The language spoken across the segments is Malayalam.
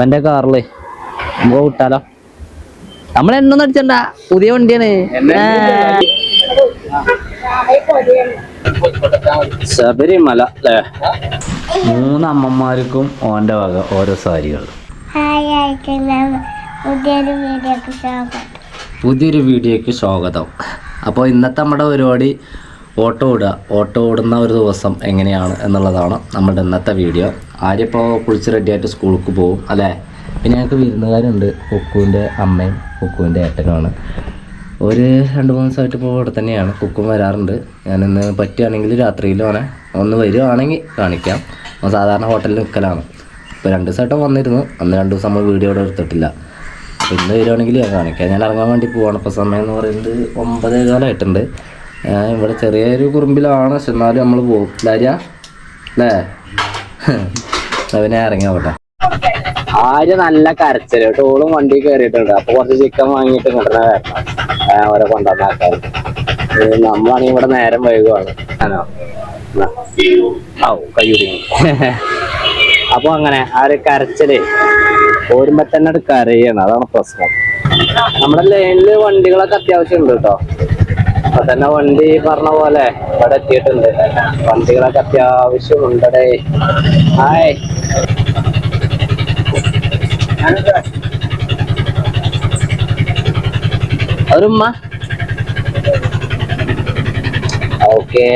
ഇവന്റെ കാറിൽ. നമുക്ക് വിട്ടാലോ? നമ്മൾ എണ്ണൊന്നും അടിച്ചണ്ട. പുതിയ വണ്ടിയാണ്. ആ. ശബരിമല അല്ലേ? മൂന്ന് അമ്മമാർക്കും ഓന്റെ വക ഓരോ സാരികൾ പുതിയൊരു വീഡിയോക്ക് സ്വാഗതം. അപ്പോൾ ഇന്നത്തെ നമ്മുടെ പരിപാടി ഓട്ടോ ഓടുക ഓട്ടോ ഓടുന്ന ഒരു ദിവസം എങ്ങനെയാണ് എന്നുള്ളതാണ് നമ്മുടെ ഇന്നത്തെ വീഡിയോ. ആര്യപ്പോൾ കുളിച്ച് റെഡിയായിട്ട് സ്കൂൾക്ക് പോകും അല്ലേ? പിന്നെ ഞങ്ങൾക്ക് വിരുന്നുകാരുണ്ട് കുക്കുവിന്റെ അമ്മയും കുക്കുവിന്റെ ഏട്ടനുമാണ്. ഒരു രണ്ട് മൂന്ന് ദിവസമായിട്ട് ഇപ്പോൾ ഇവിടെ തന്നെയാണ് കുക്കും വരാറുണ്ട്. ഞാനിന്ന് പറ്റുകയാണെങ്കിൽ രാത്രിയിൽ ആണ് ഒന്ന് വരുവാണെങ്കിൽ കാണിക്കാം. സാധാരണ ഹോട്ടലിൽ നിൽക്കലാണ് ഇപ്പോൾ രണ്ട് ദിവസമായിട്ട് വന്നിരുന്നു അന്ന് രണ്ട് ദിവസം നമ്മൾ വീഡിയോ ഇവിടെ എടുത്തിട്ടില്ല. ഇന്ന് വരുവാണെങ്കിൽ ഞാൻ കാണിക്കാം. ഞാൻ ഇറങ്ങാൻ വേണ്ടി പോവാണ്. ഇപ്പോൾ സമയം എന്ന് പറയുന്നത് ഒമ്പതേ കാലമായിട്ടുണ്ട് ഇവിടെ ചെറിയൊരു കുറുമ്പിലാണ്. പക്ഷെ എന്നാലും നമ്മൾ പോകും ലാര്യ അല്ലേ? അവനെ നോക്കട്ടെ ആര്യ നല്ല കരച്ചൽ. ടോളും വണ്ടി കയറിയിട്ടുണ്ട് അപ്പൊ കുറച്ച് ചിക്കൻ വാങ്ങിയിട്ട് കൊണ്ടുവരണ കാരണം അവരെ കൊണ്ടുവന്ന ആൾക്കാർ നമ്മളാണെങ്കിൽ ഇവിടെ നേരം വൈകുവാണ്. ആണോ. ഔ കയ്യൂരി അപ്പൊ അങ്ങനെ ആ ഒരു കരച്ചൽ പോരുമ്പോ തന്നെ അത് കരയാണ്. അതാണ് പ്രശ്നം. നമ്മുടെ ലൈനിൽ വണ്ടികളൊക്കെ അത്യാവശ്യം ഉണ്ട് കേട്ടോ അപ്പൊ തന്നെ വണ്ടി പറഞ്ഞ പോലെ ഇവിടെ എത്തിയിട്ടുണ്ട്. വണ്ടികളൊക്കെ അത്യാവശ്യം ഉണ്ടടേ ഹായ് ഒരുമ്മ ഓക്കെ.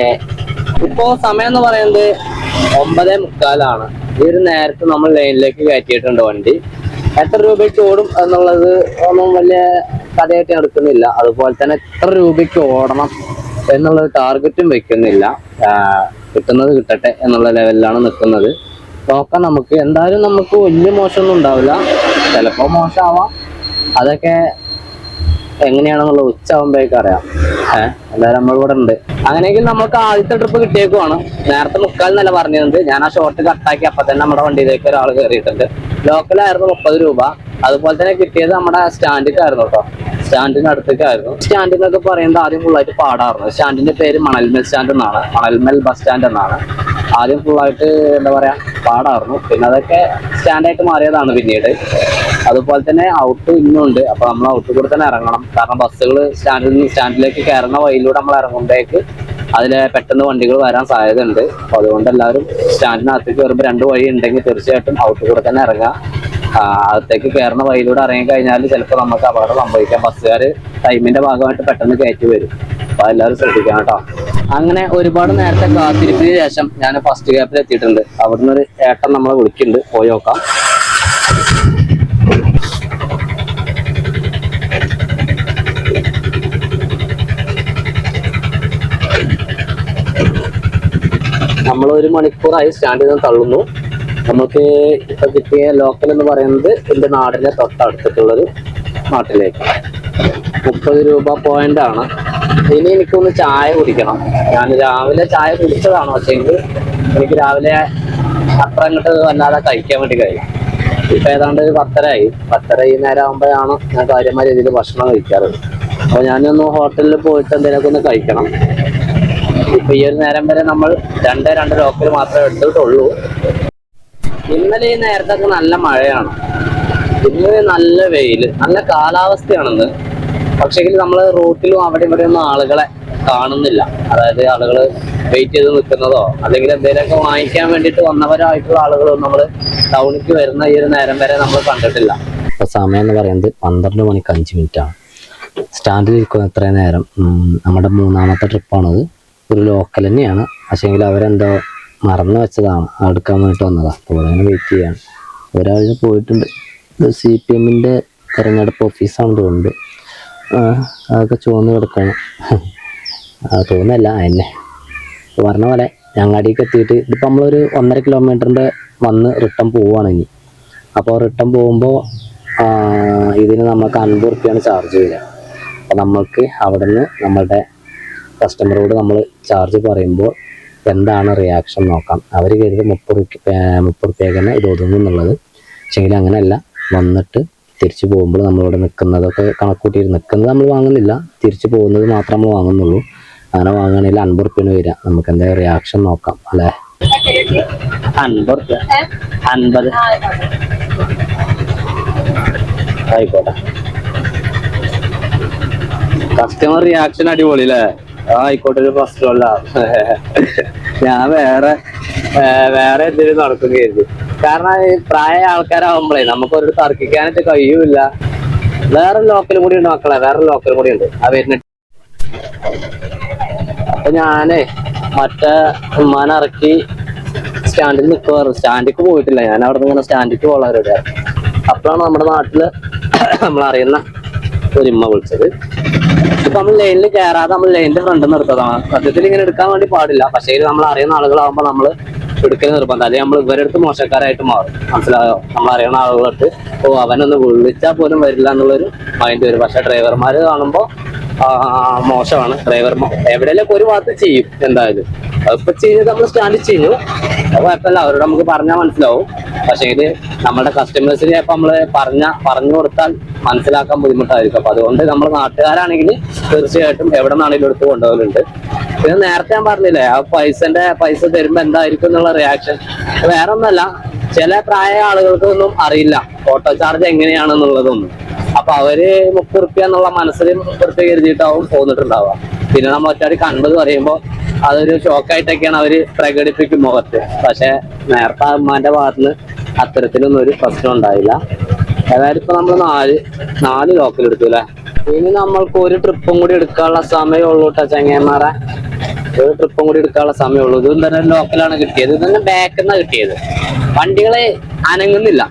ഇപ്പോ സമയം എന്ന് പറയുന്നത് ഒമ്പതേ മുക്കാലാണ്. ഈ ഒരു നേരത്തെ നമ്മൾ ലൈനിലേക്ക് കയറ്റിയിട്ടുണ്ട് വണ്ടി. എത്ര രൂപയ്ക്ക് ഓടും എന്നുള്ളത് ഒന്നും വലിയ കഥയായിട്ട് എടുക്കുന്നില്ല. അതുപോലെ തന്നെ എത്ര രൂപയ്ക്ക് ഓടണം എന്നുള്ള ടാർഗറ്റും വെക്കുന്നില്ല. കിട്ടുന്നത് കിട്ടട്ടെ എന്നുള്ള ലെവലിലാണ് നിൽക്കുന്നത്. നോക്കാം നമുക്ക്. എന്തായാലും നമുക്ക് വലിയ മോശമൊന്നും ഉണ്ടാവില്ല. ചിലപ്പോൾ മോശമാവാം. അതൊക്കെ എങ്ങനെയാണെന്നുള്ള ഉച്ചയാകുമ്പോഴേക്കും അറിയാം. ഏഹ് എന്തായാലും നമ്മൾ ഇവിടെ ഉണ്ട്. അങ്ങനെയെങ്കിൽ നമുക്ക് ആദ്യത്തെ ട്രിപ്പ് കിട്ടിയേക്കുവാണ്. നേരത്തെ മുക്കാൽ നല്ല പറഞ്ഞിട്ടുണ്ട് ഞാൻ ആ ഷോർട്ട് കട്ടാക്കി അപ്പൊ തന്നെ നമ്മുടെ വണ്ടിയിലേക്ക് ഒരാൾ കയറിയിട്ടുണ്ട് ലോക്കലായിരുന്നു മുപ്പത് രൂപ. അതുപോലെ തന്നെ കിട്ടിയത് നമ്മുടെ സ്റ്റാൻഡിക്കായിരുന്നു കേട്ടോ. സ്റ്റാൻഡിന് അടുത്തേക്കായിരുന്നു. സ്റ്റാൻഡ് എന്നൊക്കെ പറയുന്നത് ആദ്യം ഫുള്ളായിട്ട് പാടാറുണ്ട് സ്റ്റാൻഡിന്റെ പേര് മണൽമൽ സ്റ്റാൻഡ് എന്നാണ്. മണൽമൽ ബസ് സ്റ്റാൻഡ് എന്നാണ്. ആദ്യം ഫുള്ളായിട്ട് എന്താ പറയാ പാടായിരുന്നു. പിന്നെ അതൊക്കെ സ്റ്റാൻഡായിട്ട് മാറിയതാണ് പിന്നീട്. അതുപോലെ തന്നെ ഔട്ട് ഇന്നുണ്ട് അപ്പൊ നമ്മൾ ഔട്ട് കൂടെ തന്നെ ഇറങ്ങണം. കാരണം ബസ്സുകൾ സ്റ്റാൻഡിൽ നിന്ന് സ്റ്റാൻഡിലേക്ക് കയറുന്ന വഴിയിലൂടെ നമ്മൾ ഇറങ്ങുമ്പോഴേക്ക് അതിൽ പെട്ടെന്ന് വണ്ടികൾ വരാൻ സാധ്യതയുണ്ട്. അപ്പൊ അതുകൊണ്ട് എല്ലാവരും സ്റ്റാൻഡിനകത്തേക്ക് വരുമ്പോൾ രണ്ട് വഴി ഉണ്ടെങ്കിൽ തീർച്ചയായിട്ടും ഔട്ട് കൂടെ തന്നെ ഇറങ്ങാം അകത്തേക്ക് കയറുന്ന വഴിയിലൂടെ ഇറങ്ങി കഴിഞ്ഞാൽ ചിലപ്പോൾ നമുക്ക് അപകടം സംഭവിക്കാം. ബസ്സുകാർ ടൈമിന്റെ ഭാഗമായിട്ട് പെട്ടെന്ന് കയറ്റി വരും. അപ്പൊ എല്ലാവരും ശ്രദ്ധിക്കണം കേട്ടോ. അങ്ങനെ ഒരുപാട് നേരത്തെ കാത്തിരിപ്പിന് ശേഷം ഞാൻ ഫസ്റ്റ് ഗ്യാപ്പിൽ എത്തിയിട്ടുണ്ട്. അവിടുന്ന് ഒരു ഏട്ടൻ നമ്മളെ വിളിക്കുന്നുണ്ട്. പോയി നോക്കാം. നമ്മൾ ഒരു മണിക്കൂറായി സ്റ്റാൻഡിൽ നിന്ന് തള്ളുന്നു. നമുക്ക് ഇപ്പൊ കിട്ടിയ ലോക്കൽ എന്ന് പറയുന്നത് എന്റെ നാടിന്റെ തൊട്ടടുത്തിട്ടുള്ളൊരു നാട്ടിലേക്ക്. മുപ്പത് രൂപ പോയിന്റ് ആണ്. ഇനി എനിക്കൊന്ന് ചായ കുടിക്കണം. ഞാൻ രാവിലെ ചായ കുടിച്ചതാണ്. പക്ഷേങ്കിൽ എനിക്ക് രാവിലെ അത്ര അങ്ങോട്ട് വല്ലാതെ കഴിക്കാൻ വേണ്ടി കഴിയും. ഇപ്പൊ ഏതാണ്ട് ഒരു പത്തരയായി. പത്തര ഈ നേരം ആകുമ്പോഴാണ് ഞാൻ കാര്യമായ രീതിയിൽ ഭക്ഷണം കഴിക്കാറ്. അപ്പൊ ഞാനൊന്ന് ഹോട്ടലിൽ പോയിട്ട് എന്തെങ്കിലുമൊക്കെ ഒന്ന് കഴിക്കണം. ഇപ്പൊ ഈ ഒരു നേരം വരെ നമ്മൾ രണ്ട് രണ്ട് ലോക്കൽ മാത്രമേ എടുത്തിട്ടുള്ളൂ. ഇന്നലെ ഈ നേരത്തൊക്കെ നല്ല മഴയാണ്. ഇന്ന് നല്ല വെയിൽ നല്ല കാലാവസ്ഥയാണെന്ന്. പക്ഷേ നമ്മൾ റോട്ടിലും അവിടെ ഇവിടെ ഒന്നും ആളുകളെ കാണുന്നില്ല. അതായത് ആളുകൾ വെയിറ്റ് ചെയ്ത് നിൽക്കുന്നതോ അല്ലെങ്കിൽ എന്തെങ്കിലുമൊക്കെ വാങ്ങിക്കാൻ വേണ്ടിയിട്ട് വന്നവരായിട്ടുള്ള ആളുകളൊന്നും നമ്മൾ ടൗണിലേക്ക് വരുന്ന ഈ ഒരു നേരം വരെ നമ്മൾ കണ്ടിട്ടില്ല. ഇപ്പൊ സമയം എന്ന് പറയുന്നത് പന്ത്രണ്ട് മണിക്ക് അഞ്ച് മിനിറ്റ് ആണ് സ്റ്റാൻഡിൽ ഇരിക്കുന്ന ഇത്രയും നേരം നമ്മുടെ മൂന്നാമത്തെ ട്രിപ്പാണത് ഒരു ലോക്കൽ തന്നെയാണ്. പക്ഷേങ്കിൽ അവരെന്തോ മറന്നു വെച്ചതാണ്. എടുക്കാൻ വേണ്ടി വന്നതാണ് അപ്പോൾ ഇവിടെ അങ്ങനെ വെയിറ്റ് ചെയ്യാണ് ഒരാഴ്ച പോയിട്ടുണ്ട്. ഇത് സി പി എമ്മിന്റെ തിരഞ്ഞെടുപ്പ് ഓഫീസാണെന്ന് തോന്നുന്നത് അതൊക്കെ ചുവന്ന് കിടക്കണം. തോന്നുന്നല്ല എന്നെ പറഞ്ഞ പോലെ ഞങ്ങാടിക്ക് എത്തിയിട്ട് ഇതിപ്പോൾ നമ്മളൊരു ഒന്നര കിലോമീറ്ററിന്റെ വന്ന് റിട്ടേൺ പോവുകയാണ് ഇനി. അപ്പോൾ റിട്ടേൺ പോകുമ്പോൾ ഇതിന് നമുക്ക് അൻപത് റുപ്യാണ് ചാർജ് വരിക. അപ്പോൾ നമ്മൾക്ക് അവിടെ നിന്ന് നമ്മളുടെ കസ്റ്റമറോട് നമ്മൾ ചാർജ് പറയുമ്പോൾ എന്താണ് റിയാക്ഷൻ നോക്കാം. അവർ കരുത് മുപ്പത് മുപ്പത് റുപ്യക്ക് തന്നെ ഇത് ഒതുങ്ങും എന്നുള്ളത്. പക്ഷെങ്കിൽ അങ്ങനെയല്ല. വന്നിട്ട് തിരിച്ചു പോകുമ്പോൾ നമ്മളിവിടെ നിൽക്കുന്നതൊക്കെ കണക്കൂട്ടിയിട്ട് നിൽക്കുന്നത് നമ്മൾ വാങ്ങുന്നില്ല. തിരിച്ചു പോകുന്നത് മാത്രം നമ്മൾ വാങ്ങുന്നുള്ളൂ. അങ്ങനെ വാങ്ങുകയാണെങ്കിൽ അൻപത് റുപ്യാണ് വരിക. നമുക്ക് എന്താ റിയാക്ഷൻ നോക്കാം അല്ലേ? അൻപത് റുപ്യ. അൻപത്. ആയിക്കോട്ടെ. കസ്റ്റമർ റിയാക്ഷൻ അടിപൊളി അല്ലേ ആയിക്കോട്ടെ ഒരു പ്രശ്നമല്ല ഞാൻ വേറെ വേറെ എന്തെങ്കിലും നടക്കുകയായിരുന്നു കാരണം ഈ പ്രായ ആൾക്കാരാകുമ്പോഴേ നമുക്ക് ഒരു തർക്കിക്കാനായിട്ട് കഴിയൂല വേറെ ലോക്കൽ കൂടി ഉണ്ട് മക്കളെ വേറെ ലോക്കൽ കൂടി ഉണ്ട്. ആ വരുന്ന അപ്പൊ ഞാനേ മറ്റേ ഉമ്മാൻ ഇറക്കി സ്റ്റാൻഡിൽ നിൽക്കുവാറ് സ്റ്റാൻഡിക്ക് പോയിട്ടില്ല. ഞാൻ അവിടെ നിന്ന് ഇങ്ങനെ സ്റ്റാൻഡിക്ക് പോകാറുണ്ട് അപ്പോഴാണ് നമ്മുടെ നാട്ടിൽ നമ്മൾ അറിയുന്ന ഒരു ഇമ്മ വിളിച്ചത്. ഇപ്പൊ നമ്മൾ ലൈനിൽ കയറാതെ നമ്മൾ ലൈനിന്റെ ഫ്രണ്ട് നിർത്തതാണ് സത്യത്തിൽ ഇങ്ങനെ എടുക്കാൻ വേണ്ടി പാടില്ല. പക്ഷേ നമ്മൾ അറിയുന്ന ആളുകളാകുമ്പോൾ നമ്മൾ എടുക്കൽ നിർബന്ധം. അല്ലെങ്കിൽ നമ്മൾ ഇവരെടുത്ത് മോശക്കാരായിട്ട് മാറും. മനസ്സിലായോ? നമ്മൾ അറിയുന്ന ആളുകളടുത്ത് ഓ അവനൊന്ന് വിളിച്ചാൽ പോലും വരില്ല എന്നുള്ളൊരു മൈൻഡ് വരും. പക്ഷെ ഡ്രൈവർമാർ കാണുമ്പോൾ മോശമാണ്. ഡ്രൈവർ എവിടെയെങ്കിലും ഒരു ഭാഗത്ത് ചെയ്യും എന്തായാലും. അതിപ്പോ ചെയ്ത് നമ്മൾ സ്റ്റാൻഡ് ചെയ്യും കുഴപ്പമില്ല. അവരോട് നമുക്ക് പറഞ്ഞാൽ മനസ്സിലാവും. പക്ഷേ ഇത് നമ്മുടെ കസ്റ്റമേഴ്സിന് ചിലപ്പോൾ നമ്മൾ പറഞ്ഞ പറഞ്ഞു കൊടുത്താൽ മനസ്സിലാക്കാൻ ബുദ്ധിമുട്ടായിരിക്കും. അപ്പൊ അതുകൊണ്ട് നമ്മൾ നാട്ടുകാരാണെങ്കിൽ തീർച്ചയായിട്ടും എവിടെ നിന്നാണെങ്കിലും എടുത്ത് കൊണ്ടുപോകലുണ്ട്. പിന്നെ നേരത്തെ ഞാൻ പറഞ്ഞില്ലേ ആ പൈസന്റെ പൈസ തരുമ്പോ എന്തായിരിക്കും എന്നുള്ള റിയാക്ഷൻ വേറെ ഒന്നല്ല ചില പ്രായ ആളുകൾക്കൊന്നും അറിയില്ല. ഓട്ടോ ചാർജ് എങ്ങനെയാണെന്നുള്ളതൊന്നും. അപ്പൊ അവർ മുപ്പത് റുപ്യ എന്നുള്ള മനസ്സിൽ മുപ്പത് കരുതിയിട്ടാവും പോന്നിട്ടുണ്ടാവുക. പിന്നെ നമ്മൾ ഒറ്റയടിക്ക് കണ്ടത് പറയുമ്പോൾ അതൊരു ഷോക്കായിട്ടൊക്കെയാണ് അവർ പ്രകടിപ്പിക്കും മുഖത്ത്. പക്ഷെ നേരത്തെ അമ്മാന്റെ ഭാഗത്തുനിന്ന് അത്തരത്തിലൊന്നും ഒരു പ്രശ്നം ഉണ്ടായില്ല. ഏതായാലും ഇപ്പൊ നമ്മൾ നാല് നാല് ലോക്കൽ എടുത്തു അല്ലെ ഇനി നമ്മൾക്ക് ഒരു ട്രിപ്പും കൂടി എടുക്കാനുള്ള സമയമുള്ളൂ കേട്ടോ ചങ്ങന്മാരെ ഒരു ട്രിപ്പും കൂടി എടുക്കാനുള്ള സമയമുള്ളൂ ഇതും തന്നെ ലോക്കലാണ് കിട്ടിയത്. ഇത് തന്നെ ബാക്കിൽ നിന്നാണ് കിട്ടിയത്. വണ്ടികളെ അനങ്ങുന്നില്ല.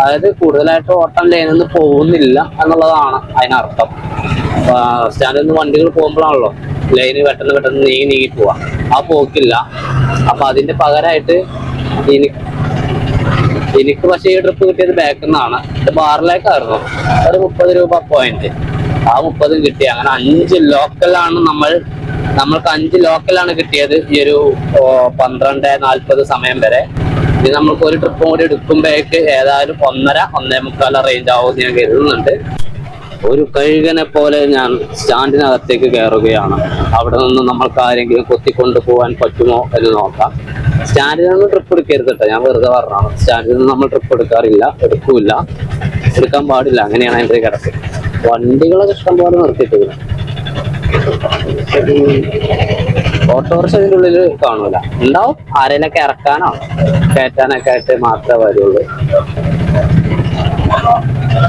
അതായത് കൂടുതലായിട്ട് ഓട്ടം ലൈനിൽ നിന്ന് പോകുന്നില്ല എന്നുള്ളതാണ് അതിനർത്ഥം. സ്റ്റാൻഡിൽ നിന്ന് വണ്ടികൾ പോകുമ്പോഴാണല്ലോ ലൈന് പെട്ടെന്ന് പെട്ടെന്ന് നീങ്ങി നീങ്ങി പോവാ ആ പോക്കില്ല. അപ്പൊ അതിന്റെ പകരമായിട്ട് എനിക്ക് പക്ഷേ ഈ ട്രിപ്പ് കിട്ടിയത് ബാക്കിൽ നിന്നാണ്. ബാറിലേക്കായിരുന്നു. ഒരു മുപ്പത് രൂപ പോയിന്റ് ആ മുപ്പതും കിട്ടി. അങ്ങനെ അഞ്ച് ലോക്കലാണ് നമ്മൾ നമ്മൾക്ക് അഞ്ച് ലോക്കലാണ് കിട്ടിയത് ഈ ഒരു പന്ത്രണ്ട് നാൽപ്പത് സമയം വരെ. ഇത് നമ്മൾക്ക് ഒരു ട്രിപ്പും കൂടി എടുക്കുമ്പോഴേക്ക് ഏതായാലും ഒന്നര ഒന്നേ മുക്കാല റേഞ്ച് ആവും ഞാൻ കരുതുന്നുണ്ട്. ഒരു കഴുകനെ പോലെ ഞാൻ സ്റ്റാൻഡിനകത്തേക്ക് കയറുകയാണ്. അവിടെ നിന്ന് നമ്മൾക്ക് ആരെങ്കിലും കൊത്തിക്കൊണ്ട് പോകാൻ പറ്റുമോ എന്ന് നോക്കാം. സ്റ്റാൻഡിൽ നിന്ന് ട്രിപ്പ് എടുക്കരുത് കേട്ടോ. ഞാൻ വെറുതെ പറഞ്ഞതാണ്. സ്റ്റാൻഡിൽ നിന്ന് നമ്മൾ ട്രിപ്പ് എടുക്കാറില്ല എടുക്കൂല എടുക്കാൻ പാടില്ല. അങ്ങനെയാണ് എന്റെ കിടക്ക്. വണ്ടികളൊക്കെ ഇഷ്ടം പോലെ നിർത്തിയിട്ടില്ല ഓട്ടോറിക്ഷ ഇതിന്റെ ഉള്ളിൽ കാണൂല. ഉണ്ടാവും. ആരേലൊക്കെ ഇറക്കാനോ കയറ്റാനൊക്കെ ആയിട്ട് മാത്രമേ വരുള്ളൂ.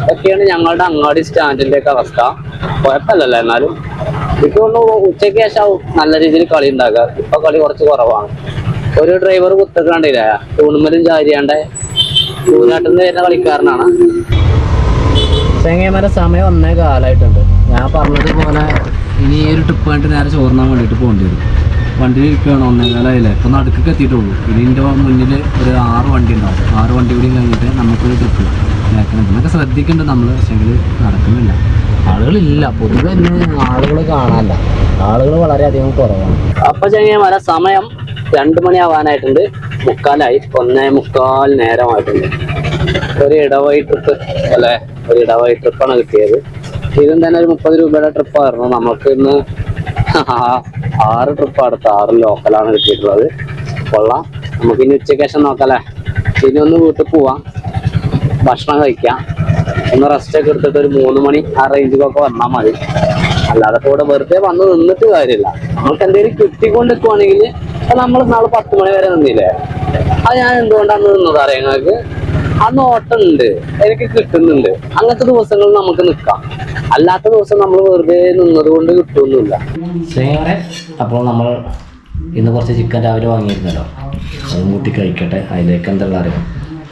ഇതൊക്കെയാണ് ഞങ്ങളുടെ അങ്ങാടി സ്റ്റാൻഡിന്റെ ഒക്കെ അവസ്ഥ. കുഴപ്പമില്ലല്ലോ എന്നാലും. എനിക്ക് ഉച്ചയ്ക്ക് ശേഷം നല്ല രീതിയിൽ കളി ഉണ്ടാക്കുക. ഇപ്പൊ കളി കുറച്ച് കുറവാണ്. ഒരു ഡ്രൈവർ കുത്തക്കാണ്ടില്ല? തൂണുമലും ചാരിയാണ്ട്. തൂനാട്ടിൽ വരുന്ന കളിക്കാരനാണ്. ചെങ്ങേമര സമയം ഒന്നേ കാലമായിട്ടുണ്ട് ഞാൻ പറഞ്ഞതുപോലെ ഇനി ഈ ഒരു ട്രിപ്പ് ആയിട്ട് നേരെ ചോർന്നാൻ വേണ്ടിയിട്ട് പോകേണ്ടി വരും. വണ്ടിയിൽ ഇരിക്കുകയാണ് ഒന്നേ കാലമായില്ലേ ഇപ്പം നടുക്കൊക്കെ എത്തിയിട്ടുള്ളൂ. ഇനി എന്റെ മുന്നിൽ ഒരു ആറ് വണ്ടി ഉണ്ടാവും. ആറ് വണ്ടി കൂടി കഴിഞ്ഞിട്ട് നമുക്കൊരു ട്രിപ്പ് നേക്കണം ഇതിനൊക്കെ ശ്രദ്ധിക്കേണ്ടത് നമ്മൾ പക്ഷേങ്കിൽ നടക്കുന്നില്ല. ആളുകളില്ല. പൊതുവെ ഇന്ന് ആളുകൾ കാണാനില്ല. ആളുകൾ വളരെയധികം കുറവാണ്. അപ്പൊ ചെങ്ങന്മാരെ സമയം രണ്ടു മണി ആവാനായിട്ടുണ്ട്. മുക്കാലായി. ഒന്നേ മുക്കാൽ നേരമായിട്ടുണ്ട്. ഒരു ഇടവഴി ട്രിപ്പ് അല്ലെ? ഒരു ഇടവഴി ട്രിപ്പാണ് കിട്ടിയത്. ഇതും തന്നെ ഒരു മുപ്പത് രൂപയുടെ ട്രിപ്പായിരുന്നു നമുക്ക് ഇന്ന് ആറ് ട്രിപ്പ് അടുത്ത ആറ് ലോക്കലാണ് കിട്ടിയിട്ടുള്ളത്. കൊള്ളാം. നമുക്ക് ഇനി ഉച്ചയ്ക്ക് ശേഷം നോക്കാല്ലേ? ഇനി ഒന്ന് വീട്ടിൽ പോവാം. ഭക്ഷണം കഴിക്കാം. ഒന്ന് റെസ്റ്റ് ഒക്കെ എടുത്തിട്ട് ഒരു മൂന്ന് മണി ആ റേഞ്ചിലൊക്കെ വന്നാൽ മതി. അല്ലാതെ കൂടെ വെറുതെ വന്ന് നിന്നിട്ട് കാര്യമില്ല. നമുക്ക് എന്തെങ്കിലും കിട്ടിക്കൊണ്ട് നിൽക്കുവാണെങ്കിൽ നമ്മൾ നാളെ പത്ത് മണി വരെ നിന്നില്ലേ? അത് ഞാൻ എന്തുകൊണ്ടാണ് നിന്നത് അറിയാം ഞങ്ങൾക്ക് അന്ന് ഓട്ടം ഉണ്ട്. എനിക്ക് കിട്ടുന്നുണ്ട്. അങ്ങനത്തെ ദിവസങ്ങൾ നമുക്ക് നിൽക്കാം അല്ലാത്ത ദിവസം നമ്മൾ വെറുതെ നിന്നത് കൊണ്ട് കിട്ടുമൊന്നുമില്ല അപ്പോൾ നമ്മൾ ഇന്ന് കുറച്ച് ചിക്കൻ രാവിലെ വാങ്ങിയിരുന്നല്ലോ. അത് കൂട്ടി കഴിക്കട്ടെ അതിലേക്ക് എന്തുള്ള അറിയാം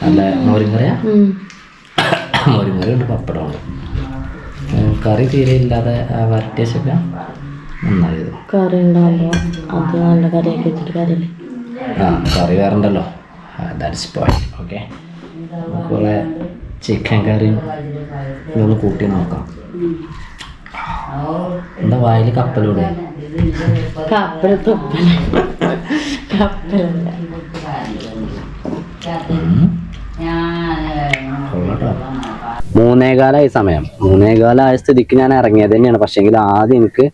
നല്ല മോരിങ്കറിയാ മോരിങ്കറി ഉണ്ട് പപ്പടമുണ്ട് കറി തീരെ ഇല്ലാതെ വരട്ടിയൊക്കെ നന്നായത് കറി ഉണ്ടാകുമ്പോൾ അത് നല്ല കറിയൊക്കെ വെച്ചിട്ട് കാര്യമില്ല. ആ കറി വേറെ ഉണ്ടല്ലോ ദാറ്റ്സ് പോയിന്റ് ഓക്കെ അതുപോലെ ചിക്കൻ കറിയും ഇതൊന്ന് കൂട്ടി നോക്കാം. എന്താ വായിൽ കപ്പലൂടെ? കപ്പൽ കപ്പലല്ല മൂന്നേകാലായി സമയം. മൂന്നേകാലായ സ്ഥിതിക്ക് ഞാൻ ഇറങ്ങിയത് തന്നെയാണ്. പക്ഷേങ്കിൽ ആദ്യം എനിക്ക്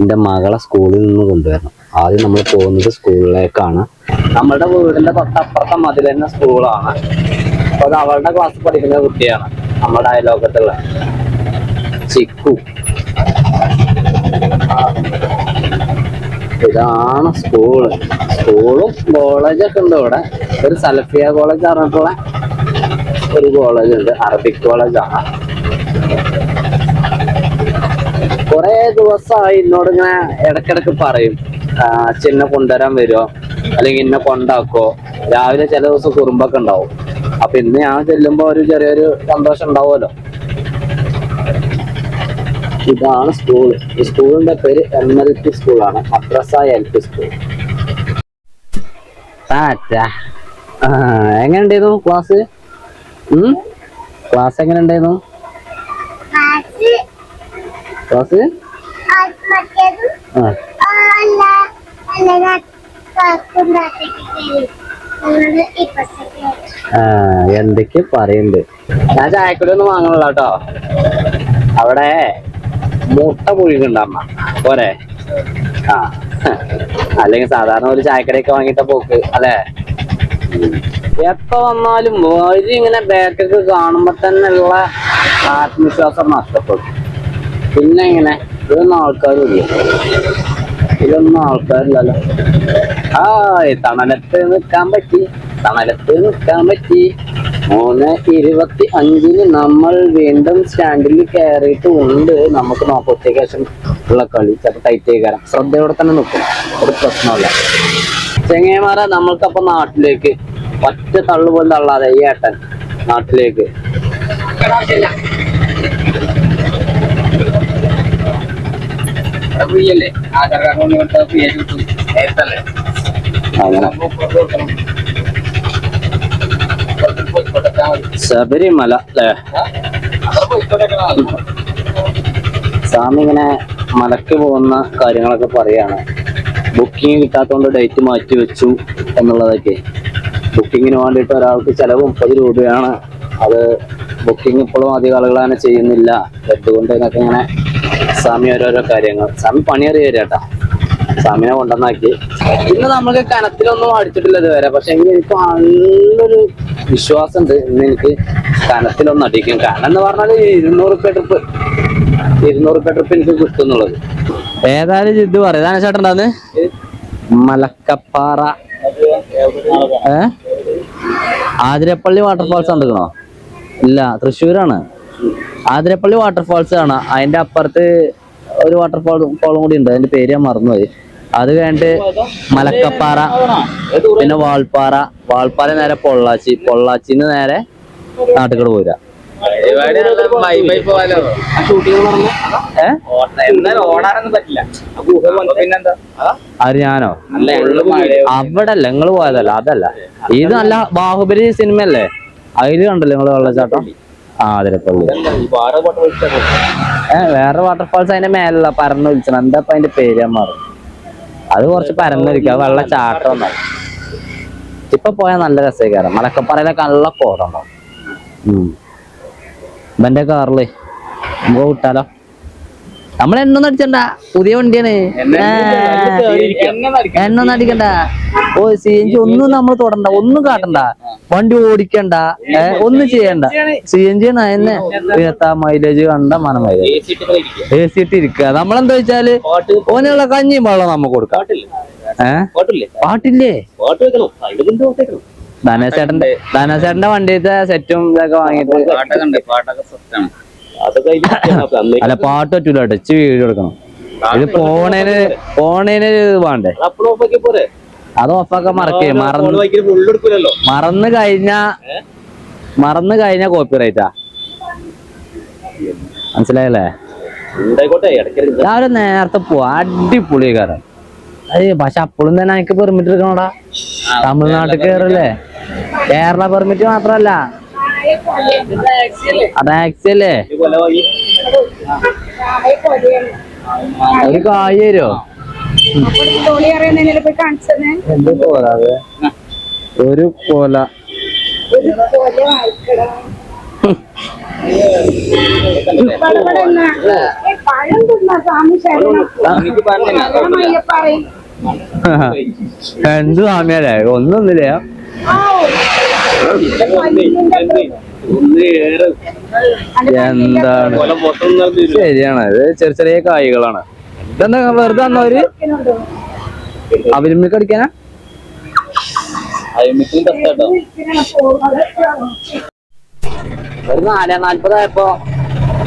എന്റെ മകളെ സ്കൂളിൽ നിന്ന് കൊണ്ടുവരണം. ആദ്യം നമ്മൾ പോകുന്നത് സ്കൂളിലേക്കാണ്. നമ്മളുടെ വീടിന്റെ തൊട്ടപ്പുറത്തെ മതിൽ തന്നെ സ്കൂളാണ്. അത് അവളുടെ ക്ലാസ്സിൽ പഠിക്കുന്ന കുട്ടിയാണ് നമ്മുടെ അയലോക്കത്തുള്ള ചിക്കു. ഇതാണ് സ്കൂൾ സ്കൂളും കോളേജൊക്കെ ഉണ്ട് ഇവിടെ. ഒരു സലഫിയ കോളേജ് പറഞ്ഞിട്ടുള്ള ഒരു കോളേജ് ഉണ്ട്. അറബിക് കോളേജാണ് കുറെ ദിവസമായി എന്നോട് ഇങ്ങനെ ഇടക്കിടക്ക് പറയും. ആ, ചിന്നെ കൊണ്ടുവരാൻ വരുമോ അല്ലെങ്കിൽ ഇന്നെ കൊണ്ടാക്കോ? രാവിലെ ചില ദിവസം കുറുമ്പൊക്കെ ഉണ്ടാവും. അപ്പൊ ഇന്ന് ഞാൻ ചെല്ലുമ്പോ ഒരു ചെറിയൊരു സന്തോഷം ഉണ്ടാവുമല്ലോ. ഇതാണ് സ്കൂൾ ഈ സ്കൂളിന്റെ പേര് എം എൽ പി സ്കൂളാണ് മദ്രസ എൽ പി സ്കൂൾ എങ്ങനെ ഉണ്ടായിരുന്നു ക്ലാസ് ക്ലാസ് എങ്ങനെ ഉണ്ടായിരുന്നു ക്ലാസ് ആ. ആ, എന്തൊക്കെ പറയണ്ട്? ഞാൻ ചായക്കടി ഒന്നും വാങ്ങണല്ലോ കേട്ടോ അവിടെ മുട്ട പുഴുകുണ്ട് പോരെ? ആ അല്ലെങ്കിൽ സാധാരണ ഒരു ചായക്കടയൊക്കെ വാങ്ങിട്ട പോക്ക് അല്ലേ. എപ്പോ വന്നാലും ഒരു ഇങ്ങനെ ബാക്കൊക്കെ കാണുമ്പോ തന്നെ ഉള്ള ആത്മവിശ്വാസം നഷ്ടപ്പെടും. പിന്നെ ഇങ്ങനെ ഇതൊന്നും ആൾക്കാരില്ല. ഇതൊന്നും ആൾക്കാരില്ലല്ലോ. ആ തണലത്ത് നിൽക്കാൻ പറ്റി. തണലത്ത് നിൽക്കാൻ പറ്റി. മൂന്ന് ഇരുപത്തി അഞ്ചിന് നമ്മൾ വീണ്ടും സ്റ്റാൻഡിൽ കയറിയിട്ട് ഉണ്ട് നമുക്ക് നോക്കത്തേക്ക് ശേഷം ഉള്ള കളി ചിലപ്പോൾ ടൈറ്റ് ചെയ്യണം ശ്രദ്ധയോടെ തന്നെ നിൽക്കും. ഒരു പ്രശ്നമല്ല ചെങ്ങേമാരെ നമ്മൾക്കപ്പൊ നാട്ടിലേക്ക് ഒറ്റ തള്ളു പോലെ തള്ളാതെ ഈ ഏട്ടൻ നാട്ടിലേക്ക്. ഫ്രീ അല്ലേ? ആധാർ കാർഡ് കൊണ്ട് ഫ്രീ ആയിട്ട് കിട്ടും. അങ്ങനെ ശബരിമല അല്ലേ? സ്വാമി ഇങ്ങനെ മലക്ക് പോകുന്ന കാര്യങ്ങളൊക്കെ പറയാണ്. ബുക്കിംഗ് കിട്ടാത്തതുകൊണ്ട് ഡേറ്റ് മാറ്റി വെച്ചു എന്നുള്ളതൊക്കെ. ബുക്കിങ്ങിന് വേണ്ടിയിട്ട് ഒരാൾക്ക് ചിലവ് മുപ്പത് രൂപയാണ്. അത് ബുക്കിംഗ് ഇപ്പോഴും അധികം ആളുകൾ അങ്ങനെ ചെയ്യുന്നില്ല. എന്തുകൊണ്ട് എന്നൊക്കെ ഇങ്ങനെ സ്വാമി ഓരോരോ കാര്യങ്ങൾ. സ്വാമി പണിയേറി വരാട്ടാ സ്വാമിനെ കൊണ്ടുവന്നാക്കി. ഇന്ന് നമ്മൾക്ക് കനത്തിലൊന്നും അടിച്ചിട്ടില്ല ഇതുവരെ. പക്ഷെ എനിക്ക് നല്ലൊരു വിശ്വാസം ഉണ്ട് ഇന്ന് എനിക്ക് കനത്തിലൊന്നും അടിക്കും കനം എന്ന് പറഞ്ഞാൽ ഇരുന്നൂറ് റുപ്യ ട്രിപ്പ് ഇരുന്നൂറ് റുപ്യ ട്രിപ്പ് എനിക്ക് കിട്ടും എന്നുള്ളത്. ഏതായാലും ഇത് പറയാ ചേട്ടൻ മലക്കപ്പാറ. ഏ? ആതിരപ്പള്ളി വാട്ടർഫാൾസ് കണ്ടിരിക്കണോ ഇല്ല തൃശ്ശൂരാണ്. ആതിരപ്പള്ളി വാട്ടർഫാൾസ് ആണ് അതിന്റെ അപ്പുറത്ത് ഒരു വാട്ടർഫാൾ ഫോളും കൂടി ഉണ്ട്. അതിന്റെ പേര് ഞാൻ മറന്നുപോയി. അത് കഴിഞ്ഞിട്ട് മലക്കപ്പാറ പിന്നെ വാൾപ്പാറ. വാൾപ്പാറ നേരെ പൊള്ളാച്ചി. പൊള്ളാച്ചിന്ന് നേരെ നാട്ടുകൾ പോരാ അത് ഞാനോ? അവിടെ അല്ല നിങ്ങൾ പോയതല്ല അതല്ല. ഇത് നല്ല ബാഹുബലി സിനിമയല്ലേ? അതിൽ കണ്ടല്ലോ നിങ്ങൾ വെള്ളച്ചാട്ടം? ആ അതിരപ്പള്ളി. ഏ വേറെ വാട്ടർഫാൾസ് അതിന്റെ മേലല്ല പരന്ന് വിളിച്ചത് എന്താ അതിന്റെ പേര് ഞാൻ മാറും അത് കുറച്ച് പരന്നിരിക്കുക വെള്ളച്ചാട്ടം ഉണ്ടാവും ഇപ്പൊ പോയാൽ നല്ല രസകരം മലക്കപ്പാറയിലൊക്കെ നല്ല കോടുണ്ടാവും ഇവന്റെ കാറിൽ നമുക്ക് വിട്ടാലോ? നമ്മൾ എണ്ണൊന്നും അടിച്ചണ്ട. പുതിയ വണ്ടിയാണ്. എണ്ണൊന്നും അടിക്കണ്ട ഓ സി എൻ ജി ഒന്നും നമ്മൾ തൊടണ്ട. ഒന്നും കാട്ടണ്ട. വണ്ടി ഓടിക്കണ്ട. ഒന്നും ചെയ്യണ്ട. സി എൻ ജി ഉയർത്താ മൈലേജ് കണ്ട മന മൈലേജ്. എ സി ഇട്ട് ഇരിക്കുക. നമ്മളെന്താ വെച്ചാൽ ഓനുള്ള കഞ്ഞിയും വെള്ളം നമുക്ക് കൊടുക്കാം. ഏഹ് പാട്ടില്ലേ? ധനേശേട്ടന്റെ ധനേശേട്ടന്റെ വണ്ടിയത്തെ സെറ്റും ഇതൊക്കെ വാങ്ങിയിട്ട് അല്ല പാട്ട് പറ്റൂല ടച്ച് വീഡിയോ എടുക്കണം. ഇത് പോണേന് പോണേന് വേണ്ടേ? അത് ഓഫാക്കാൻ മറക്കേ. മറന്ന് മറന്നു കഴിഞ്ഞ മറന്നു കഴിഞ്ഞ കോപ്പിറൈറ്റാ മനസ്സിലായല്ലേ? ഉണ്ടായിക്കോട്ടെ ഇടയ്ക്ക് രാവിലെ നേരത്തെ പോവാ. അടിപൊളി കാരണം അയ്യ പക്ഷെ അപ്പോഴും തന്നെ എനിക്ക് പെർമിറ്റ് എടുക്കണോടാ. തമിഴ്നാട്ടിൽ കയറല്ലേ കേരള പെർമിറ്റ് മാത്രല്ല. ടാക്സി അല്ലേ? കൊലവായി ഒരു കായ് എന്ത് പോല ഒരു കൊല ഒരു പോലെ. വായിക്കണം ഇവിടെ നിന്നാ, ഏ, പഴം തിന്നാ സ്വാമി ശരണം എനിക്ക് പറഞ്ഞില്ല അയ്യപ്പറയും എന്ത് സ്വാമിയല്ലേ ഒന്നൊന്നില്ല ഒന്ന് ഏറെ എന്താണ്? ശരിയാണ്. ഇത് ചെറിയ ചെറിയ കായികളാണ്. ഇതെന്താ വെറുതെ അവർ അവിലുമ്മിക്ക് അടിക്കാനാ? ഒരു നാല് നാല്പതായപ്പോ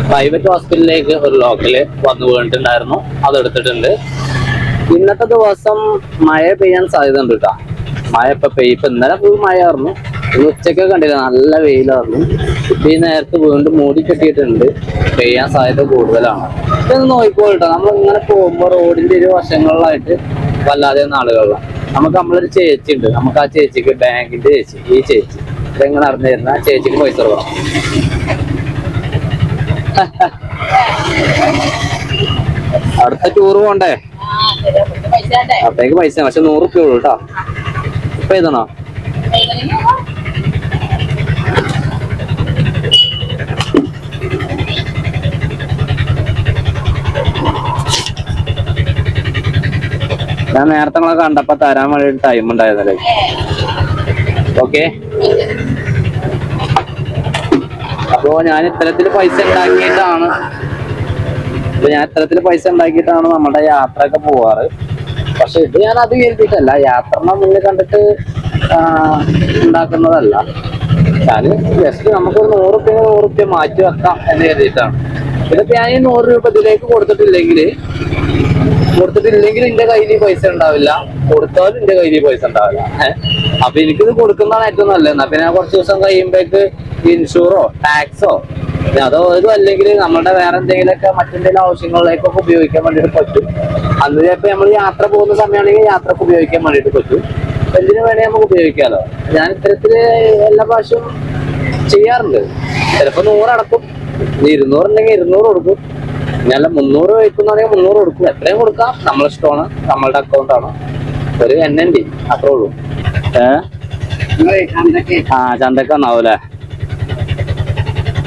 പ്രൈവറ്റ് ഹോസ്പിറ്റലിലേക്ക് ഒരു ലോക്കൽ വന്നു വീണിട്ടുണ്ടായിരുന്നു. അതെടുത്തിട്ടുണ്ട്. ഇന്നത്തെ ദിവസം മഴ പെയ്യാൻ സാധ്യത ഉണ്ട് കേട്ടോ മഴ ഇപ്പൊ പെയ്യ്. ഇപ്പൊ ഇന്നലെ ഫുൾ മഴയായിരുന്നു. ഇന്ന് ഉച്ചയ്ക്ക് കണ്ടില്ല നല്ല വെയിലായിരുന്നു. ഈ നേരത്തെ വീണ്ടും മൂടി കെട്ടിയിട്ടുണ്ട്. പെയ്യാൻ സാധ്യത കൂടുതലാണ്. ഇതൊന്ന് നോക്കിക്കോട്ടോ നമ്മൾ ഇങ്ങനെ പോകുമ്പോൾ റോഡിന്റെ ഒരു വശങ്ങളിലായിട്ട് വല്ലാതെ ആളുകളാണ് നമുക്ക് നമ്മളൊരു ചേച്ചി ഉണ്ട്. നമുക്ക് ആ ചേച്ചിക്ക് ബാങ്കിന്റെ ചേച്ചി ഈ ചേച്ചി. ഇതെങ്ങനെ നടന്നു തരുന്ന? ആ ചേച്ചിക്ക് പൈസ കൊടുക്കണം. അടുത്ത ടൂർ പോണ്ടേ? അപ്പേക്ക് പൈസ പക്ഷെ നൂറ് റുപ്യ ഉള്ളൂ കേട്ടോ ഇപ്പൊ എഴുതണോ? ഞാൻ നേരത്തെ നിങ്ങളെ കണ്ടപ്പോ തരാൻ വേണ്ടി ടൈം ഉണ്ടായിരുന്നല്ലേ? ഓക്കെ അപ്പോ ഞാൻ ഇത്തരത്തിൽ പൈസ ഉണ്ടാക്കിയിട്ടാണ്. ഇപ്പൊ ഞാൻ ഇത്തരത്തിൽ പൈസ ഉണ്ടാക്കിയിട്ടാണ് നമ്മുടെ യാത്രയൊക്കെ പോവാറ്. പക്ഷെ ഇത് ഞാൻ അത് കരുതിയിട്ടല്ല യാത്ര മുന്നിൽ കണ്ടിട്ട് ഉണ്ടാക്കുന്നതല്ല. ഞാൻ ജസ്റ്റ് നമുക്കൊരു നൂറ് റുപ്യ നൂറ് റുപ്യ മാറ്റി വെക്കാം എന്ന് കരുതിയിട്ടാണ്. ഇതിപ്പോ ഞാൻ ഈ നൂറ് രൂപ ഇതിലേക്ക് കൊടുത്തിട്ടില്ലെങ്കിൽ കൊടുത്തിട്ടില്ലെങ്കിൽ എന്റെ കയ്യിൽ പൈസ ഉണ്ടാവില്ല. കൊടുത്താലും എന്റെ കയ്യിൽ പൈസ ഉണ്ടാവില്ല. അപ്പൊ എനിക്കിത് കൊടുക്കുന്നതാണ് ഏറ്റവും നല്ലത്. എന്നാ പിന്നെ കുറച്ച് ദിവസം കഴിയുമ്പോഴേക്ക് ഇൻഷൂറോ ടാക്സോ അതോ ഇതും അല്ലെങ്കിൽ നമ്മുടെ വേറെ എന്തെങ്കിലുമൊക്കെ മറ്റെന്തെങ്കിലും ആവശ്യങ്ങളിലേക്കൊക്കെ ഉപയോഗിക്കാൻ വേണ്ടിയിട്ട് പറ്റും. അന്ന് ചിലപ്പോ നമ്മൾ യാത്ര പോകുന്ന സമയമാണെങ്കിൽ യാത്രയ്ക്ക് ഉപയോഗിക്കാൻ വേണ്ടിയിട്ട് പറ്റും. എന്തിനു വേണേ നമുക്ക് ഉപയോഗിക്കാമല്ലോ ഞാൻ ഇത്തരത്തിൽ എല്ലാ പ്രാവശ്യവും ചെയ്യാറുണ്ട്. ചിലപ്പോ നൂറടക്കും. ഇരുന്നൂറുണ്ടെങ്കിൽ ഇരുന്നൂറ് കൊടുക്കും. ഞാൻ മുന്നൂറ് വയ്ക്കുന്നാണെങ്കിൽ മുന്നൂറ് കൊടുക്കും. എത്രയും കൊടുക്കാം. നമ്മളെ ഇഷ്ടമാണ്. നമ്മളുടെ അക്കൗണ്ടാണ് ഒരു എൻ എൻ ഡി അത്രേ ഉള്ളൂ. ഏ? ആ ചന്തക്കാന്നാവൂലേ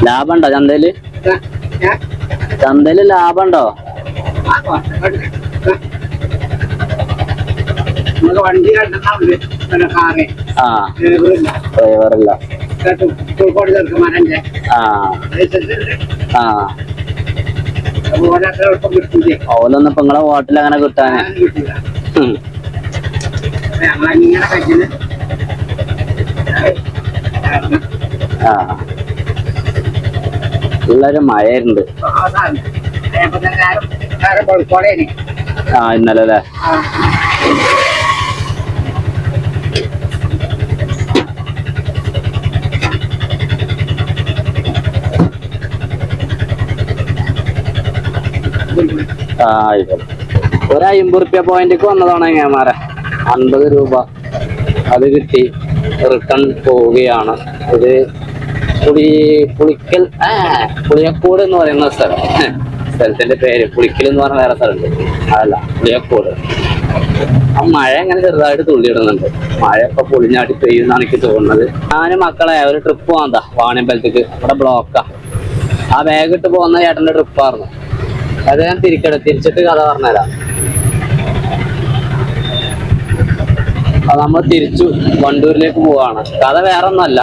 ലാഭമുണ്ടോ ചന്തയിൽ? ചന്തയിൽ ലാഭമുണ്ടോ? ആ ഡ്രൈവറില്ല. ആ. ആ അപ്പോൾ ഒരാൾക്ക് എളുപ്പം കിട്ടൂലേ ഓലൊന്നും ഇപ്പൊ നിങ്ങളെ ഹോട്ടൽ അങ്ങനെ കിട്ടാന്. ആ. ഉള്ളൊരു മഴയുണ്ട് ആ ഇന്നലെ അല്ലേ ആയിക്കോട്ടെ. ഒരു അമ്പത് റുപ്യ പോയിന്റിക്ക് വന്നതാണ് ഞാമാരെ അൻപത് രൂപ. അത് കിട്ടി. റിട്ടേൺ പോവുകയാണ്. ഇത് പുളി പുളിക്കൽ ആ പുളിയക്കോട് എന്ന് പറയുന്ന സ്ഥലം. സ്ഥലത്തിന്റെ പേര് പുളിക്കൽ എന്ന് പറഞ്ഞ വേറെ സ്ഥലമുണ്ട്. അതല്ല പുളിയക്കോട്. ആ മഴ ഇങ്ങനെ ചെറുതായിട്ട് തുള്ളിയിടുന്നുണ്ട്. മഴ ഇപ്പൊ പൊളിഞ്ഞാടി പെയ്യുന്നാണ് എനിക്ക് തോന്നുന്നത്. ഞാനും മക്കളെ ഒരു ട്രിപ്പ് പോകാന്താ വാണിയമ്പലത്തേക്ക്. ഇവിടെ ബ്ലോക്കാ ആ. ബാഗ് ഇട്ട് പോകുന്ന ചേട്ടന്റെ ട്രിപ്പായിരുന്നു അത് ഞാൻ തിരിക്കട്ടെ. തിരിച്ചിട്ട് കഥ പറഞ്ഞുതരാം. നമ്മൾ തിരിച്ചു വണ്ടൂരിലേക്ക് പോവാണ് കഥ വേറെ ഒന്നല്ല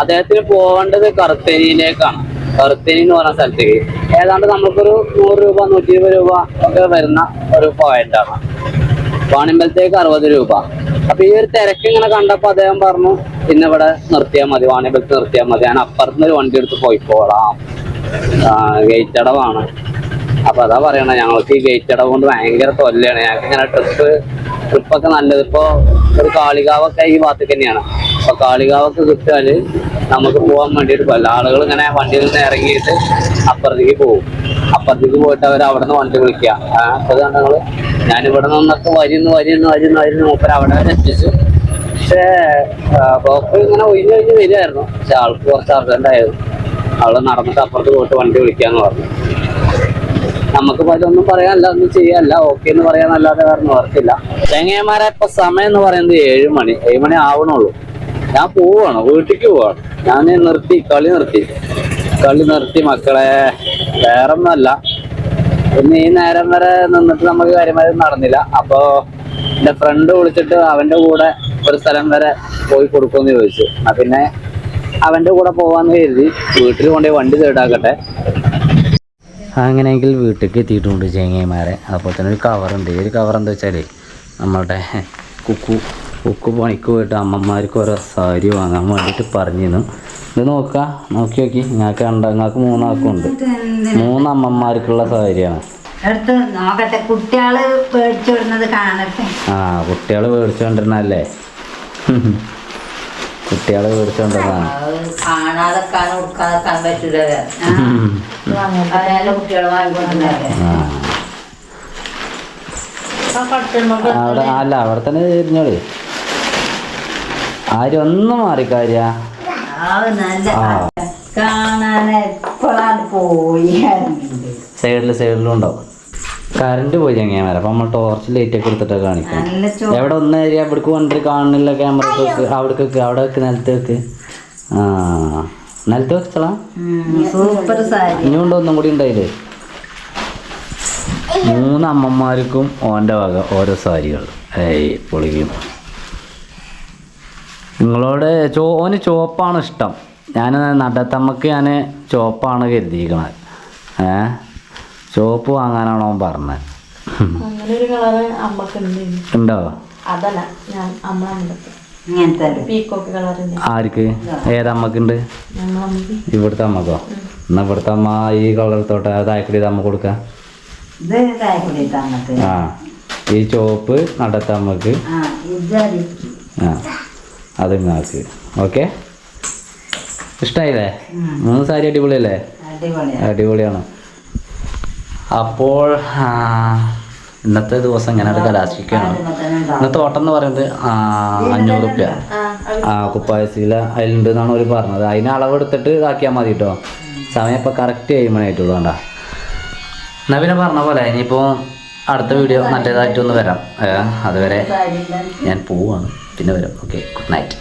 അദ്ദേഹത്തിന് പോകേണ്ടത് കറുത്തേനിയിലേക്കാണ്. കറുത്തേനി എന്ന് പറഞ്ഞ സ്ഥലത്തേക്ക്. ഏതാണ്ട് നമുക്കൊരു നൂറ് രൂപ നൂറ്റി ഇരുപത് രൂപ ഒക്കെ വരുന്ന ഒരു പോയിന്റാണ് വാണിമ്പലത്തേക്ക് അറുപത് രൂപ. അപ്പൊ ഈ ഒരു തിരക്ക് ഇങ്ങനെ കണ്ടപ്പോ അദ്ദേഹം പറഞ്ഞു ഇന്നിവിടെ നിർത്തിയാൽ മതി. വാണിമ്പലത്ത് നിർത്തിയാൽ മതി. ഞാൻ അപ്പുറത്തുനിന്ന് ഒരു വണ്ടി എടുത്ത് പോയിക്കോളാം ഗേറ്റ് അടവാണ് അപ്പൊ അതാ പറയണ ഞങ്ങൾക്ക് ഈ ഗേറ്റ് അടവ് കൊണ്ട് ഭയങ്കര തൊല്ലയാണ് ഞങ്ങൾക്ക് ഇങ്ങനെ ട്രിപ്പ് ട്രിപ്പൊക്കെ നല്ലത്. ഇപ്പോ ഒരു കാളികാവൊക്കെ ഈ ഭാഗത്തേക്ക് തന്നെയാണ്. അപ്പൊ കാളികാവൊക്കെ കിട്ടിയാൽ നമുക്ക് പോകാൻ വേണ്ടിയിട്ട് പല ആളുകൾ ഇങ്ങനെ വണ്ടിയിൽ നിന്ന് ഇറങ്ങിയിട്ട് അപ്പുറത്തേക്ക് പോകും. അപ്പുറത്തേക്ക് പോയിട്ട് അവർ അവിടെ നിന്ന് വണ്ടി വിളിക്കുക. അപ്പൊ ഞങ്ങൾ ഞാൻ ഇവിടെ നിന്നൊക്കെ വരിന്ന് വരിന്ന് വരിന്ന് വരിന്ന് മൂപ്പര അവിടെ വരെ എത്തിച്ചു. പക്ഷേ ബ്ലോക്ക് ഇങ്ങനെ ഒഴിഞ്ഞു ഒഴിഞ്ഞ് വരികയായിരുന്നു. പക്ഷെ ആൾക്ക് കുറച്ച് അർജന്റ് ആയിരുന്നു. അവൾ നടന്നിട്ട് അപ്പുറത്ത് പോയിട്ട് വണ്ടി വിളിക്കാന്ന് പറഞ്ഞു. നമുക്ക് പലൊന്നും പറയാനല്ല ഒന്നും ചെയ്യാനല്ല. ഓക്കെ എന്ന് പറയാനല്ലാതെ വേറെ വർക്കില്ല ചെങ്ങന്മാരെ ഇപ്പൊ സമയം എന്ന് പറയുന്നത് ഏഴ് മണി. ഏഴ് മണി ആവണുള്ളൂ. ഞാൻ പോവാണ് വീട്ടിലേക്ക് പോവാണ്. ഞാൻ നിർത്തി കളി നിർത്തി. കളി നിർത്തി മക്കളെ. വേറെ ഒന്നല്ല ഇന്ന് ഈ നേരം വരെ നിന്നിട്ട് നമുക്ക് കാര്യമായി നടന്നില്ല. അപ്പോ എന്റെ ഫ്രണ്ട് വിളിച്ചിട്ട് അവന്റെ കൂടെ ഒരു സ്ഥലം വരെ പോയി കൊടുക്കുമെന്ന് ചോദിച്ചു. എന്നാ പിന്നെ അവന്റെ കൂടെ പോവാന്ന് കരുതി വീട്ടിൽ കൊണ്ടേ വണ്ടി തേടാക്കട്ടെ. അങ്ങനെയെങ്കിൽ വീട്ടിലേക്ക് എത്തിയിട്ടുണ്ട് ചേങ്ങയമാരെ. അപ്പോൾ തന്നെ ഒരു കവറുണ്ട് ഈ ഒരു കവർ എന്താ വെച്ചാൽ നമ്മളുടെ കുക്കു കുക്കു പണിക്ക് പോയിട്ട് അമ്മമാർക്ക് ഓരോ സാരി വാങ്ങാൻ വേണ്ടിയിട്ട് പറഞ്ഞിരുന്നു. ഇത് നോക്കുക നോക്കി നോക്കി. ഞങ്ങൾക്ക് കണ്ട ഞങ്ങൾക്ക് മൂന്നാൾക്കും ഉണ്ട്. മൂന്ന് അമ്മമാർക്കുള്ള സാരിയാണ്. എടുത്ത് നോക്കട്ടെ കുട്ടികൾ പേടിച്ചു വിടുന്നത് കാണട്ടെ. ആ കുട്ടികൾ മേടിച്ചുകൊണ്ടിരുന്നല്ലേ കാണാതെക്കാൻ പറ്റൂല വാങ്ങിക്കൊണ്ടിരുന്നല്ലേ ആ. അവിടെ അല്ല അവിടെ തന്നെ തിരിഞ്ഞോളി ആരും ഒന്നും മാറിക്കാര്യ? സൈഡിൽ സൈഡിലും ഉണ്ടാവും. കറണ്ട് പോയി ക്യാമറ അപ്പൊ നമ്മൾ ടോർച്ച് ലൈറ്റ് ഒക്കെ എടുത്തിട്ട് കാണിക്കാം എവിടെ ഒന്ന് ഏരിയ ഇവിടേക്ക് കൊണ്ടിട്ട് കാണുന്നില്ല ക്യാമറ അവിടെ അവിടേക്ക് വെക്ക്. അവിടെ വെക്ക് നിലത്ത് വെക്ക്. ആ നിലത്ത് വെച്ചോളാം. ഇനി ഉണ്ട് ഒന്നും കൂടി ഉണ്ടായില്ലേ? മൂന്ന് അമ്മമാർക്കും ഓന്റെ വക ഓരോ സാരികൾ. ഏയ് പൊളിക്കും. നിങ്ങളോട് ചോ ഓന് ചുവപ്പാണ് ഇഷ്ടം. ഞാൻ നടത്തമ്മക്ക് ഞാൻ ചുവപ്പാണ് കരുതിയിരിക്കണത്. ഏ? ചുവപ്പ് വാങ്ങാനാണോ പറഞ്ഞത് അങ്ങനെ ഒരു കളറ് അമ്മക്കുണ്ട്. ഉണ്ടോ? അതല്ല ഞാൻ പീക്കോക്ക് കളറുണ്ട് ആർക്ക്? ഏതമ്മക്കുണ്ട് ഇവിടുത്തെ അമ്മക്കോ? എന്നാ ഇവിടുത്തെ അമ്മ ഈ കളർ തൊട്ട് തായക്കുടി അമ്മ കൊടുക്ക. ആ ഈ ചോപ്പ് നടത്ത അമ്മയ്ക്ക്. ആ അത് നിങ്ങൾക്ക് ഓക്കെ? ഇഷ്ടായില്ലേ? മൂന്ന് സാരി അടിപൊളിയല്ലേ? അടിപൊളിയാ. അടിപൊളിയാണ്. അപ്പോൾ ഇന്നത്തെ ദിവസം ഇങ്ങനെ കലാശിക്കുകയാണ് ഇന്നത്തെ ഓട്ടം എന്ന് പറയുന്നത് അഞ്ഞൂറ് റുപ്യ. കുപ്പായസീല അതിലുണ്ട് എന്നാണ് അവർ പറഞ്ഞത്. അതിന് അളവെടുത്തിട്ട് ഇതാക്കിയാൽ മതി കേട്ടോ സമയം ഇപ്പോൾ കറക്റ്റ് മണിയായിട്ടുള്ളൂ വേണ്ട എന്നാൽ പിന്നെ പറഞ്ഞ പോലെ ഇനിയിപ്പോൾ അടുത്ത വീഡിയോ നല്ലതായിട്ടൊന്ന് വരാം. അതുവരെ ഞാൻ പോവാണ്. പിന്നെ വരാം. Okay good night